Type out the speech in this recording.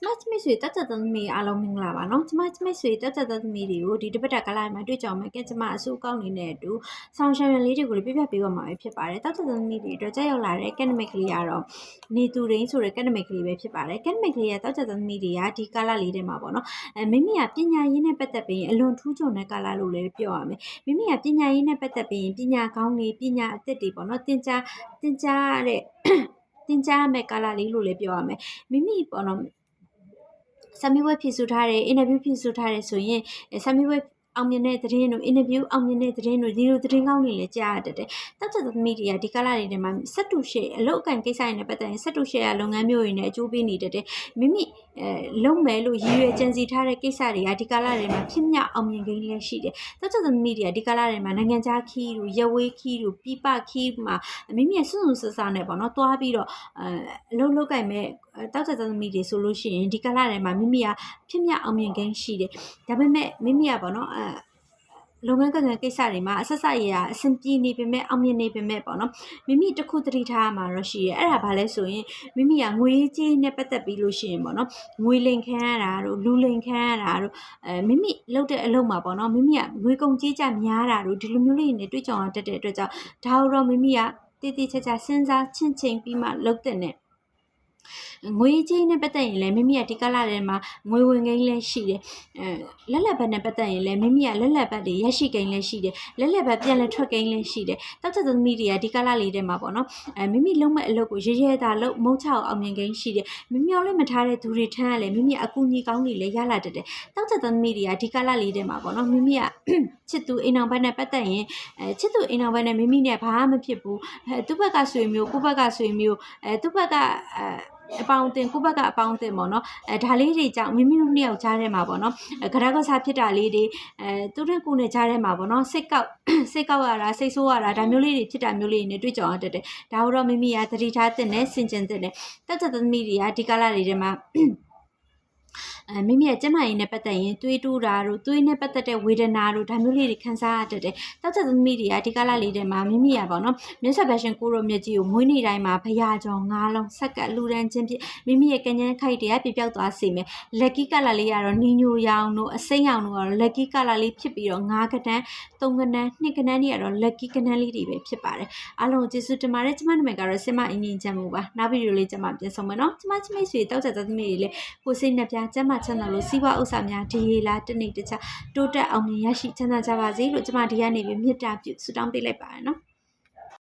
ကျမချစ်မိတ်ဆွေတက်တက်သမီးအားလုံးမင်္ဂလာပါနော်ကျမချစ်မိတ်ဆွေတက်တက်သမီးတွေကိုဒီတပတ်တာကလာမှာတွေ့ကြအောင်မယ်ကဲကျမအစုအကောင့်နေနဲ့အတူဆောင်းရှယ်ရန်လေးတွေကိုလည်းပြပြပေးပါမှာပဲဖြစ်ပါတယ်တက်တက်သမီးတွေအတွက်ကြောက်ရောက်လာတဲ့ကက်နမစ်ကလေးကတော့နေသူရင်းဆိုတဲ့ကက်နမစ်ကလေးပဲဖြစ်ပါတယ်ကက်နမစ်ကလေးကတက်တက်သမီးတွေကဒီကာလာလေးထဲမှာပေါ့နော်အဲမိမိကပညာရေးနဲ့ပတ်သက်ပြီးအလွန်ထူးချွန်တဲ့ကာလာလို့လည်းပြောရမယ်မိမိကပညာရေးနဲ့ပတ်သက်ပြီးပညာကောင်းတွေပညာအသစ်တွေပေါ့နော်သင်ကြားသင်ကြားတဲ့သင်ကြားရမယ့်ကာလလေးလို့လည်းပြောရမယ်မိမိပေါ့နော် ဆမ်မီဝဲဖြည့်ဆူထားတယ်အင်တာဗျူးဖြည့်ဆူထားတယ်ဆိုရင်ဆမ်မီဝဲအောင်မြင်တဲ့သတင်းတို့အင်တာဗျူးအောင်မြင်တဲ့သတင်းတို့ဒီလိုသတင်းကောင်းတွေလည်းကြားရတတ်တယ်။တောက်ချက်သမီးတွေကဒီကာလတွေထဲမှာစက်တူရှေအလုတ်အကန်ကိစ္စတွေနဲ့ပတ်သက်ရင်စက်တူရှေရလုပ်ငန်းမျိုးတွေနဲ့အကျိုးပေးနေတတ်တယ်။မိမိအဲ လုံးမယ်လို့ရည်ရွယ်ကြံစီထားတဲ့ကိစ္စတွေကဒီကာလတွေမှာဖြစ်မြောက်အောင်မြင်ကိန်းလည်းရှိတယ်။တောက်ချက်သမီးတွေကဒီကာလတွေမှာနိုင်ငံခြားခီးတို့ရဝေးခီးတို့ပြပခီးမှာမိမိရဲ့စွန့်စွန့်ဆဆနဲ့ပေါ့နော်တွားပြီးတော့အဲအလုံးလောက်ကင်မဲ့တောက်ချက်သမီးတွေဆိုလို့ရှိရင်ဒီကာလတွေမှာမိမိကဖြစ်မြောက်အောင်မြင်ကိန်းရှိတယ်။ဒါပေမဲ့မိမိကပေါ့နော်အဲ လုပ်ငန်းကံကံကိစ္စတွေမှာအဆက်ဆက်ရရအဆင်ပြေနေပေမဲ့အောင်မြင်နေပေမဲ့ပေါ့နော်မိမိတစ်ခုတတိထားရမှာတော့ရှိရဲအဲ့ဒါဘာလဲဆိုရင်မိမိကငွေကြေးနဲ့ပတ်သက်ပြီးလို့ရှိရင်ပေါ့နော်ငွေလိမ်ခံရတာတို့လူလိမ်ခံရတာတို့အဲမိမိလုပ်တဲ့အလုပ်မှာပေါ့နော်မိမိကငွေကုန်ကြေးကြများတာတို့ဒီလိုမျိုးလေးတွေနဲ့တွေ့ကြုံရတတ်တဲ့အတွက်ကြောင့်ဒါတော့မိမိကတည်တည်ချာချာစဉ်းစားချင့်ချိန်ပြီးမှလုပ်တဲ့နဲ့ ငွေကြေးနဲ့ပတ်သက်ရင်လည်းမိမိကဒီကလာထဲမှာငွေဝင်ကိန်းလည်းရှိတယ်အဲလက်လက်ဘက်နဲ့ပတ်သက်ရင်လည်းမိမိကလက်လက်ဘက်တွေရရှိကိန်းလည်းရှိတယ်လက်လက်ဘက်ပြန်လဲထွက်ကိန်းလည်းရှိတယ်တောက်ချက်သမီးတွေကဒီကလာလေးထဲမှာပေါ့နော်အဲမိမိလုံးမဲ့အလုပ်ကိုရရဲတာလုပ်မုံချအောင်အောင်မြင်ကိန်းရှိတယ်မမျော်လင့်မထားတဲ့သူတွေထမ်းရလဲမိမိအကူကြီးကောင်းတွေလည်းရလာတတ်တယ်တောက်ချက်သမီးတွေကဒီကလာလေးထဲမှာပေါ့နော်မိမိကချစ်သူအိမ်အောင်ဘက်နဲ့ပတ်သက်ရင်အဲချစ်သူအိမ်အောင်ဘက်နဲ့မိမိနဲ့ဘာမှမဖြစ်ဘူးအဲသူ့ဘက်ကဆွေမျိုးကိုယ့်ဘက်ကဆွေမျိုးအဲသူ့ဘက်ကအဲ အပေါင်းအသင်ကိုယ့်ဘက်ကအပေါင်းအသင်ပေါ့နော်အဲဒါလေးတွေကြောင့်မိမိတို့နှစ်ယောက်ကြားထဲမှာပေါ့နော်အဲကြရကစားဖြစ်တာလေးတွေအဲသူတို့ကိုယ်နဲ့ကြားထဲမှာပေါ့နော်စိတ်ကောက်စိတ်ကောက်ရတာစိတ်ဆိုးရတာဒါမျိုးလေးတွေဖြစ်တာမျိုးလေးတွေနဲ့တွေ့ကြုံရတတ်တယ်ဒါတော့မိမိကသတိထားတဲ့နဲ့စင်ကြင်တဲ့နဲ့တက်တက်သမီးတွေကဒီကာလတွေထဲမှာအဲ မိမိရဲ့ကျန်းမာရေးနဲ့ပတ်သက်ရင်သွေးတိုးတာတို့သွေးနဲ့ပတ်သက်တဲ့ဝေဒနာတို့ဒါမျိုးလေးတွေခံစားရတတ်တယ်။တောက်ချက်သမီးတွေကဒီကလာလေးတွေမှာမိမိရပါတော့။မြတ်စွာဘုရားကိုရောမြတ်ကြီးကိုမွေးနေ့တိုင်းမှာဘရာကျော်ငါးလုံးဆက်ကလူရန်ချင်းဖြစ်မိမိရဲ့ကញ្ញမ်းခိုက်တွေကပြပြောက်သွားစေမယ်။လက်ကီကလာလေးကတော့နီညိုရောင်တို့အစိမ်းရောင်တို့ကတော့လက်ကီကလာလေးဖြစ်ပြီးတော့ငါးကတန်းသုံးကတန်းနှစ်ကတန်းတွေကတော့လက်ကီကတန်းလေးတွေပဲဖြစ်ပါတယ်။အားလုံးကျေးဇူးတင်ပါတယ်။ကျမနာမည်ကတော့စင်မအင်းကြီးချမ်းမှုပါ။နောက်ဗီဒီယိုလေးကျမပြန်ဆောင်မယ်နော်။ကျမချမိတ်ဆွေတောက်ချက်သမီးတွေလည်းကိုစိတ်နှပြကျမချမ်းသာလို့စီးပွားဥစ္စာများဒီရေလာတနေ့တခြားတိုးတက်အောင်မြင်ရရှိချမ်းသာကြပါစေလို့ကျမဒီကနေ့ပဲမေတ္တာပြုဆုတောင်းပေးလိုက်ပါရနော်